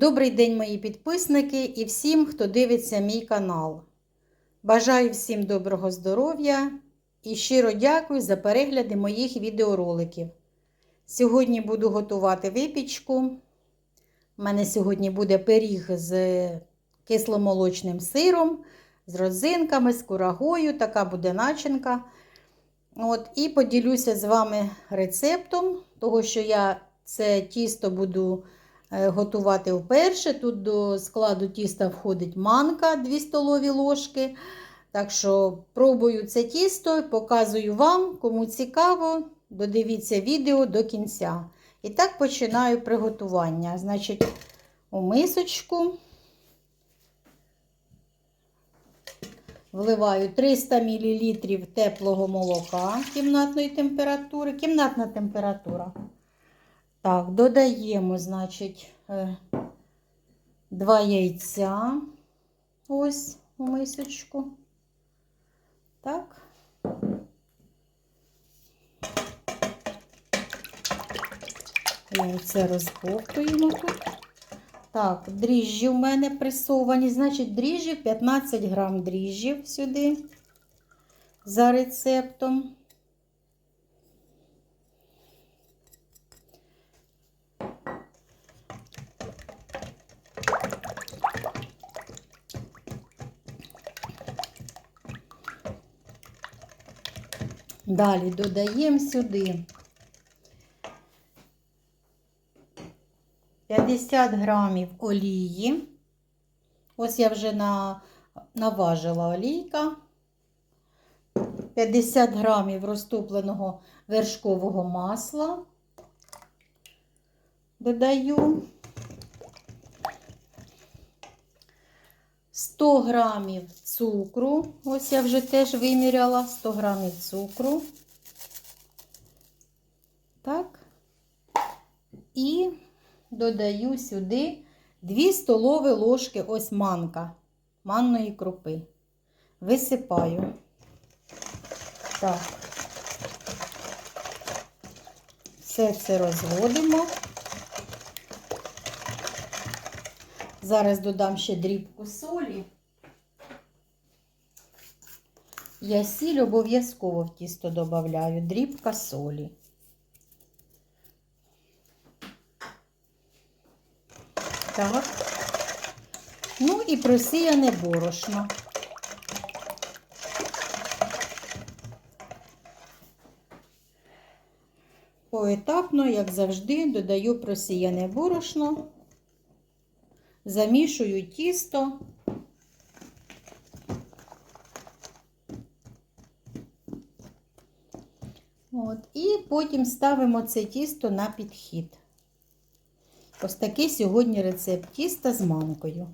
Добрий день, мої підписники і всім, хто дивиться мій канал. Бажаю всім доброго здоров'я і щиро дякую за перегляди моїх відеороликів. Сьогодні буду готувати випічку. У мене сьогодні буде пиріг з кисломолочним сиром, з родзинками, з курагою, така буде начинка. От, І поділюся з вами рецептом, того, що я це тісто буду готувати вперше. Тут до складу тіста входить манка 2 столові ложки. Так що пробую це тісто, показую вам, кому цікаво, додивіться відео до кінця. І так починаю приготування. Значить, у мисочку вливаю 300 мл теплого молока кімнатної температури. Кімнатна температура. Так, додаємо, значить, е, два яйця. Ось у мисочку. Так. Яйце розбовтуємо тут. Так, дріжджі в мене пресовані. Значить, дріжджів 15 грам дріжджів сюди за рецептом. Далі додаємо сюди 50 грамів олії. Ось я вже на, наважила олійка. 50 грамів розтопленого вершкового масла. Додаю 100 грамів цукру. Ось я вже теж виміряла 100 грамів цукру. Так. І додаю сюди 2 столові ложки ось манка манної крупи. Висипаю. Так. Все це розводимо. Зараз додам ще дрібку солі. Я сіль обов'язково в тісто додаю, дрібка солі. Так. Ну і просіяне борошно. Поетапно, як завжди, додаю просіяне борошно, замішую тісто. От, І потім ставимо це тісто на підхід. Ось такий сьогодні рецепт тіста з манкою.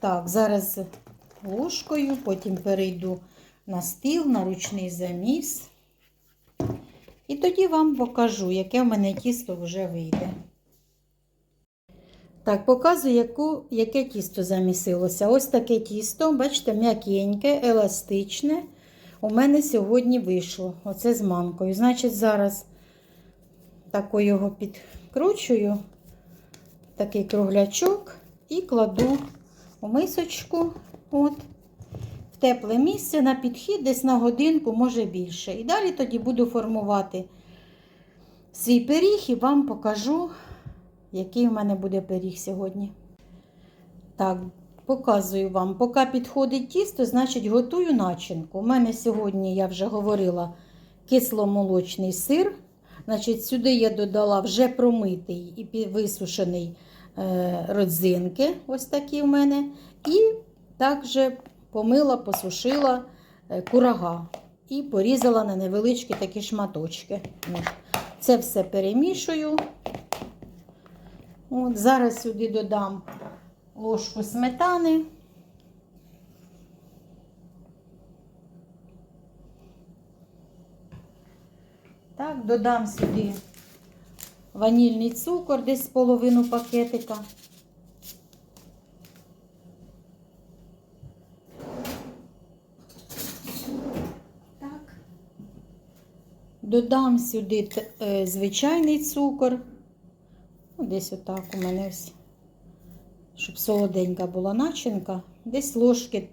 Так, зараз ложкою, потім перейду на стіл, на ручний заміс. І тоді вам покажу, яке в мене тісто вже вийде. Так, показую, яку, яке тісто замісилося. Ось таке тісто, бачите, м'якеньке, еластичне. У мене сьогодні вийшло. Оце з манкою. Значить, зараз тако його підкручую, такий круглячок, і кладу у мисочку. От, в тепле місце на підхід, десь на годинку, може більше. І далі тоді буду формувати свій пиріг і вам покажу, який в мене буде пиріг сьогодні. Так, показую вам, поки підходить тісто, значить готую начинку. У мене сьогодні, я вже говорила, кисломолочний сир. Значить, Сюди я додала вже промитий і висушений е, родзинки, ось такі в мене. І також помила, посушила е, курага і порізала на невеличкі такі шматочки. Це все перемішую. От, Зараз сюди додам ложку сметани. Так, додам сюди ванільний цукор, десь половину пакетика. Так. Додам сюди е, звичайний цукор десь отак у мене щоб солоденька була начинка. Десь ложки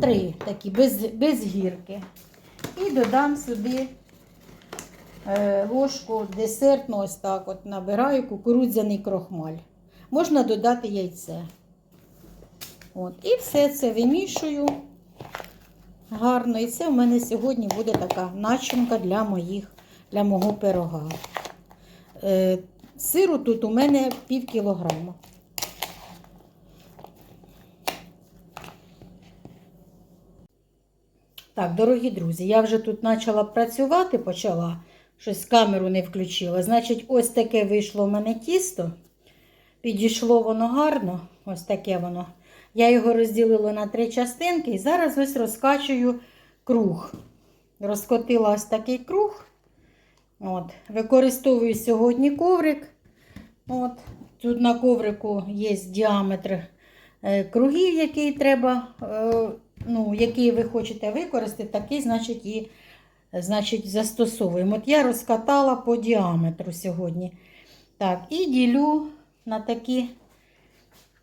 три такі, без, без гірки. І додам сюди е, ложку десертну, ось так от набираю кукурудзяний крохмаль. Можна додати яйце. От, і все це вимішую гарно. І це в мене сьогодні буде така начинка для моїх, для мого пирога. Сиру тут у мене пів кілограма. Так, дорогі друзі, я вже тут почала працювати, почала, щось камеру не включила. Значить, ось таке вийшло в мене тісто. Підійшло воно гарно, ось таке воно. Я його розділила на три частинки і зараз ось розкачую круг. Розкотила ось такий круг. От. Використовую сьогодні коврик. От. Тут на коврику є діаметр е, кругів, який треба, е, ну, який ви хочете використати, такий, значить, і значить, застосовуємо. От я розкатала по діаметру сьогодні. Так, і ділю на такі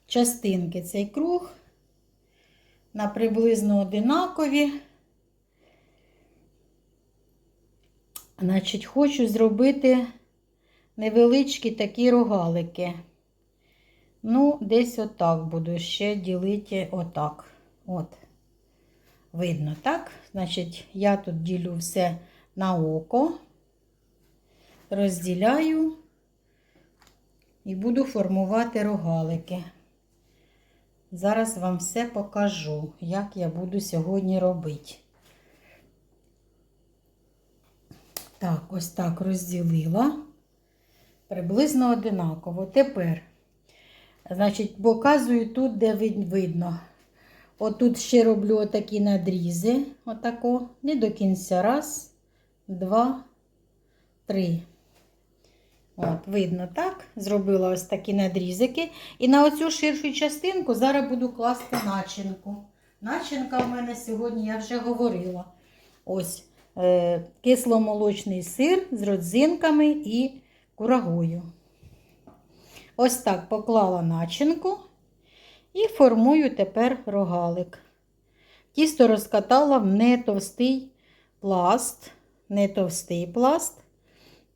частинки цей круг на приблизно одинакові. Значить, хочу зробити невеличкі такі рогалики. Ну, десь отак буду ще ділити отак. От. Видно, так? Значить, я тут ділю все на око, розділяю і буду формувати рогалики. Зараз вам все покажу, як я буду сьогодні робити. Так, ось так розділила. Приблизно одинаково. Тепер, значить, показую тут, де видно. Отут ще роблю отакі надрізи. Отако. Не до кінця. Раз, два, три. От, видно, так? Зробила ось такі надрізики. І на оцю ширшу частинку зараз буду класти начинку. Начинка в мене сьогодні, я вже говорила. Ось кисломолочний сир з родзинками і курагою. Ось так поклала начинку і формую тепер рогалик. Тісто розкатала в не товстий пласт, не товстий пласт.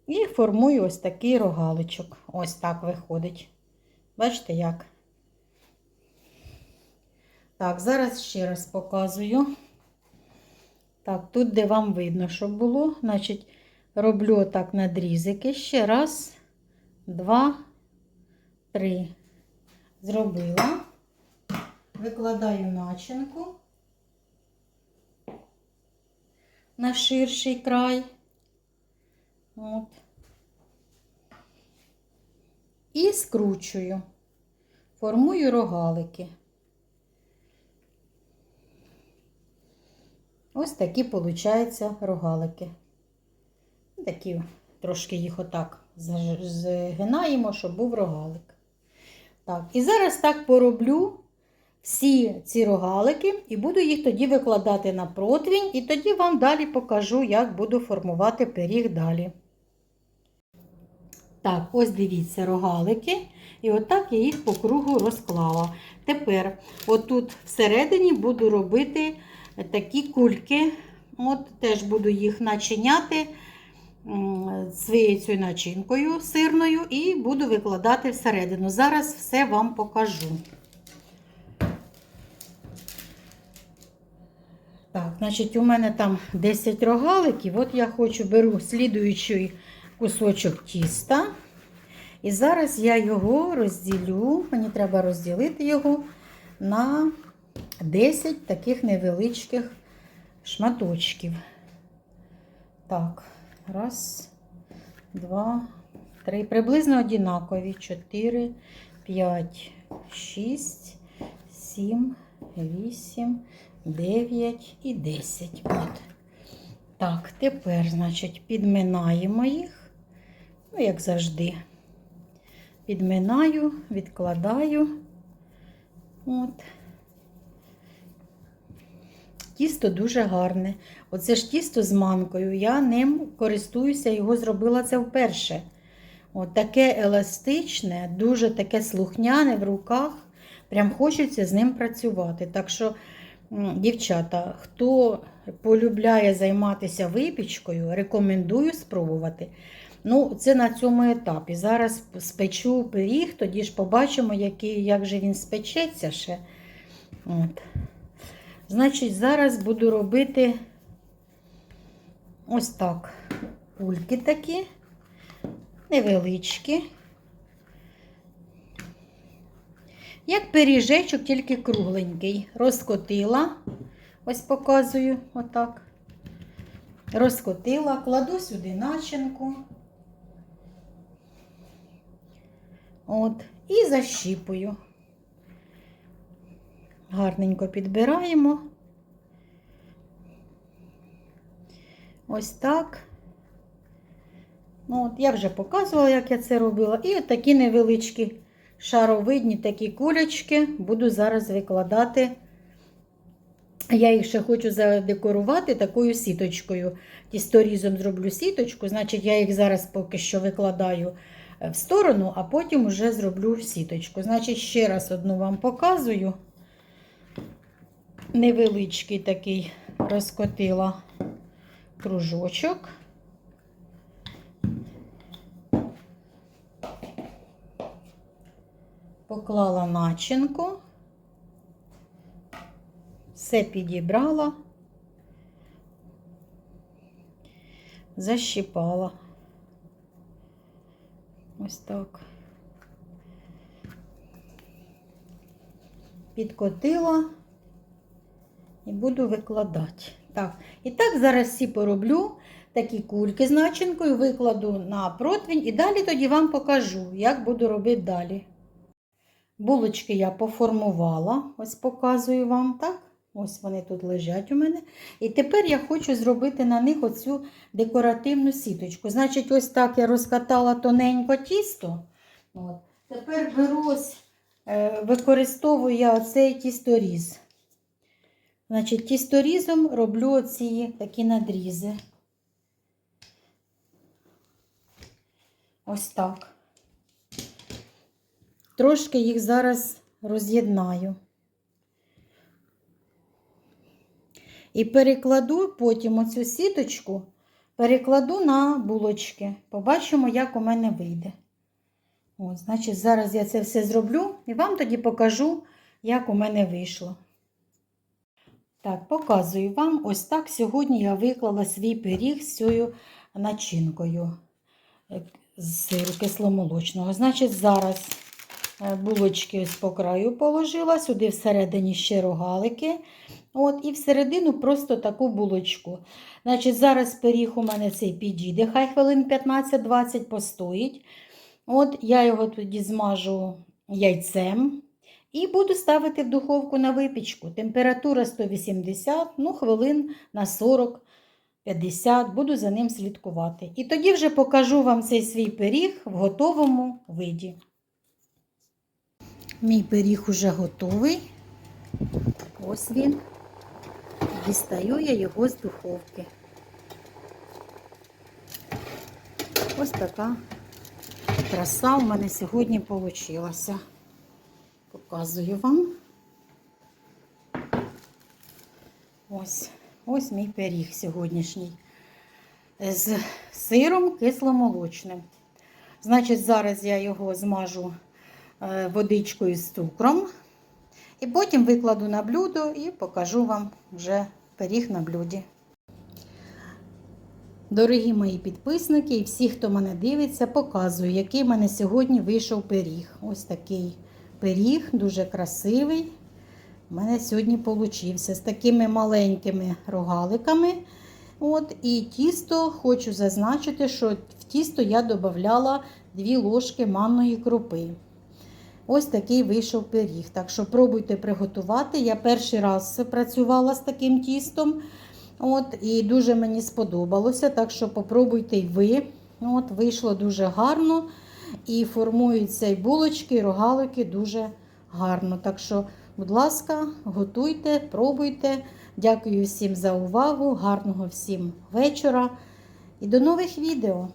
І формую ось такий рогаличок. Ось так виходить. Бачите як? Так, зараз ще раз показую. Так, тут, де вам видно, щоб було, значить, роблю отак надрізики. Ще раз, два, три. Зробила. Викладаю начинку на ширший край. От. І скручую, формую рогалики. Ось такі, виходять, рогалики. Такі трошки їх отак згинаємо, щоб був рогалик. Так, і зараз так пороблю всі ці рогалики і буду їх тоді викладати на противень, і тоді вам далі покажу, як буду формувати пиріг далі. Так, ось дивіться рогалики. І отак я їх по кругу розклала. Тепер, отут всередині буду робити такі кульки. От Теж буду їх начиняти своєю цією начинкою сирною і буду викладати всередину. Зараз все вам покажу. Так, значить, у мене там 10 рогаликів. От я хочу беру слідуючий кусочок тіста. І зараз я його розділю, мені треба розділити його на 10 таких невеличких шматочків. Так, раз, два, три. Приблизно однакові. 4, 5, 6, 7, 8, 9 і 10. От. Так, тепер, значить, підминаємо їх, ну, як завжди. Підминаю, відкладаю. От. Тісто дуже гарне. Оце ж тісто з манкою. Я ним користуюся, його зробила це вперше. От таке еластичне, дуже таке слухняне в руках. Прям хочеться з ним працювати. Так що, дівчата, хто полюбляє займатися випічкою, рекомендую спробувати. Ну, це на цьому етапі. Зараз спечу пиріг, тоді ж побачимо, який, як же він спечеться ще. От. Значить, зараз буду робити ось так. Кульки такі, невеличкі. Як пиріжечок, тільки кругленький. Розкотила, ось показую, отак. Розкотила, кладу сюди начинку. От, і защіпую. Гарненько підбираємо. Ось так. Ну, от, я вже показувала, як я це робила. І от такі невеличкі шаровидні такі кулечки буду зараз викладати. Я їх ще хочу задекорувати такою сіточкою. Тісторізом зроблю сіточку, значить, я їх зараз поки що викладаю в сторону, а потім вже зроблю сіточку. Значить, ще раз одну вам показую. Невеличкий такий розкотила кружочок. Поклала начинку, все підібрала, защіпала. Ось так. Підкотила і буду викладати. Так, і так зараз всі пороблю такі кульки з начинкою, викладу на противень і далі тоді вам покажу, як буду робити далі. Булочки я поформувала, ось показую вам, так? Ось вони тут лежать у мене. І тепер я хочу зробити на них оцю декоративну сіточку. Значить, ось так я розкатала тоненько тісто. От. Тепер беру ось, е, використовую я оцей тісторіз. Значить, тісторізом роблю оці такі надрізи. Ось так. Трошки їх зараз роз'єднаю. І перекладу потім оцю сіточку, перекладу на булочки. Побачимо, як у мене вийде. От, значить, зараз я це все зроблю і вам тоді покажу, як у мене вийшло. Так, показую вам, ось так сьогодні я виклала свій пиріг з цією начинкою е, з кисломолочного. Значить, зараз е, булочки ось по краю положила, сюди всередині ще рогалики. От, І всередину просто таку булочку. Значить, Зараз пиріг у мене цей підійде, хай хвилин 15-20 постоїть. От, Я його тоді змажу яйцем. І буду ставити в духовку на випічку. Температура 180, ну, хвилин на 40-50, буду за ним слідкувати. І тоді вже покажу вам цей свій пиріг в готовому виді. Мій пиріг уже готовий. Ось він. Дістаю я його з духовки. Ось така краса у мене сьогодні вийшла. Показую вам. Ось, ось мій пиріг сьогоднішній. З сиром кисломолочним. Значить, зараз я його змажу е, водичкою з цукром. І потім викладу на блюдо і покажу вам вже пиріг на блюді. Дорогі мої підписники і всі, хто мене дивиться, показую, який в мене сьогодні вийшов пиріг. Ось такий пиріг, дуже красивий. У мене сьогодні получився з такими маленькими рогаликами. От, І тісто хочу зазначити, що в тісто я додавала 2 ложки манної крупи. Ось такий вийшов пиріг. Так що пробуйте приготувати. Я перший раз працювала з таким тістом. От, І дуже мені сподобалося. Так що попробуйте й ви. От, Вийшло дуже гарно. І формуються і булочки, і рогалики дуже гарно. Так що, будь ласка, готуйте, пробуйте. Дякую всім за увагу, гарного всім вечора і до нових відео!